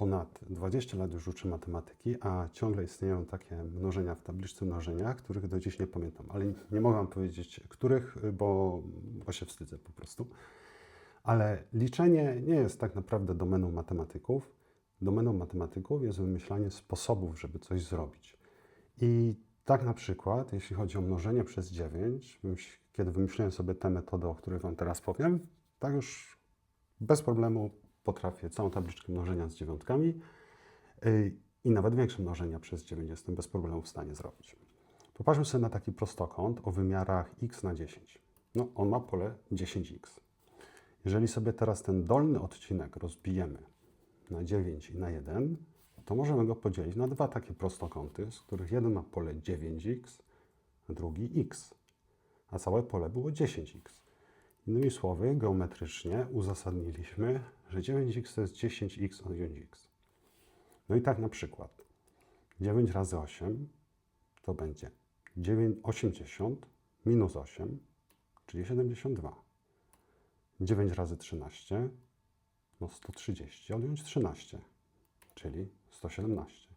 ponad 20 lat już uczę matematyki, a ciągle istnieją takie mnożenia w tabliczce mnożenia, których do dziś nie pamiętam. Ale nie mogę powiedzieć, których, bo, bo się wstydzę po prostu. Ale liczenie nie jest tak naprawdę domeną matematyków. Domeną matematyków jest wymyślanie sposobów, żeby coś zrobić. I tak na przykład, jeśli chodzi o mnożenie przez 9, wymyśl- kiedy wymyśliłem sobie tę metodę, o której Wam teraz powiem, tak już bez problemu potrafię całą tabliczkę mnożenia z dziewiątkami yy, i nawet większe mnożenia przez 9 jestem bez problemu w stanie zrobić. Popatrzmy sobie na taki prostokąt o wymiarach x na 10. No, on ma pole 10x. Jeżeli sobie teraz ten dolny odcinek rozbijemy na 9 i na 1, to możemy go podzielić na dwa takie prostokąty, z których jeden ma pole 9x, a drugi x, a całe pole było 10x. Innymi słowy, geometrycznie uzasadniliśmy, że 9x to jest 10x od 9x. No i tak na przykład 9 razy 8 to będzie 9, 80 minus 8, czyli 72. 9 razy 13, no 130, odjąć 13, czyli 117.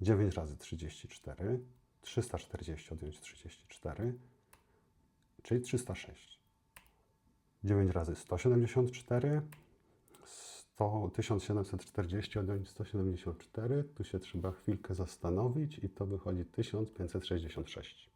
9 razy 34, 340 odjąć 34, czyli 306. 9 razy 174, 100, 1740 odjąć 174, tu się trzeba chwilkę zastanowić i to wychodzi 1566.